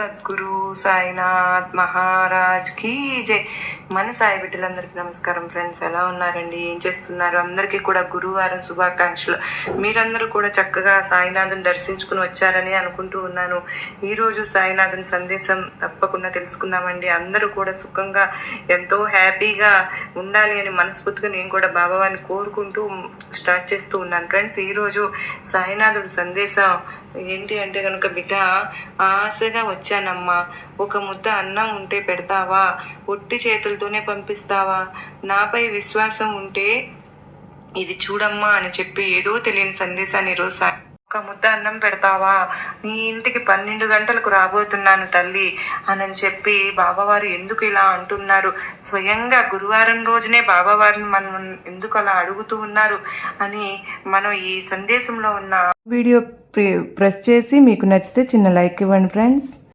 Sadhguru Sainath Maharaj key జై. మన సాయి బిడ్డలందరికీ నమస్కారం ఫ్రెండ్స్. ఎలా ఉన్నారండి? ఏం చేస్తున్నారు? అందరికీ కూడా గురువారం శుభాకాంక్షలు. మీరందరూ కూడా చక్కగా సాయినాథుని దర్శించుకుని వచ్చారని అనుకుంటూ ఉన్నాను. ఈరోజు సాయినాథుని సందేశం తప్పకుండా తెలుసుకుందామండి. అందరూ కూడా సుఖంగా ఎంతో హ్యాపీగా ఉండాలి అని మనస్ఫూర్తిగా నేను కూడా బాబావారిని కోరుకుంటూ స్టార్ట్ చేస్తూ ఉన్నాను. ఫ్రెండ్స్ ఈరోజు సాయినాథుడు సందేశం ఏంటి అంటే కనుక బిడ్డ ఆశగా వచ్చానమ్మా. ఒక ముద్ద అన్నం ఉంటే పెడతావా? ఒట్టి చేతులతోనే పంపిస్తావా? నాపై విశ్వాసం ఉంటే ఇది చూడమ్మా అని చెప్పి ఏదో తెలియని సందేశాన్ని ఈరోజు ఒక ముద్ద అన్నం పెడతావా? నీ ఇంటికి పన్నెండు గంటలకు రాబోతున్నాను తల్లి అని చెప్పి బాబావారు ఎందుకు ఇలా అంటున్నారు? స్వయంగా గురువారం రోజునే బాబావారిని మనం ఎందుకు అలా అడుగుతూ ఉన్నారు అని మనం ఈ సందేశంలో ఉన్న వీడియో ప్రెస్ చేసి మీకు నచ్చితే చిన్న లైక్ ఇవ్వండి ఫ్రెండ్స్.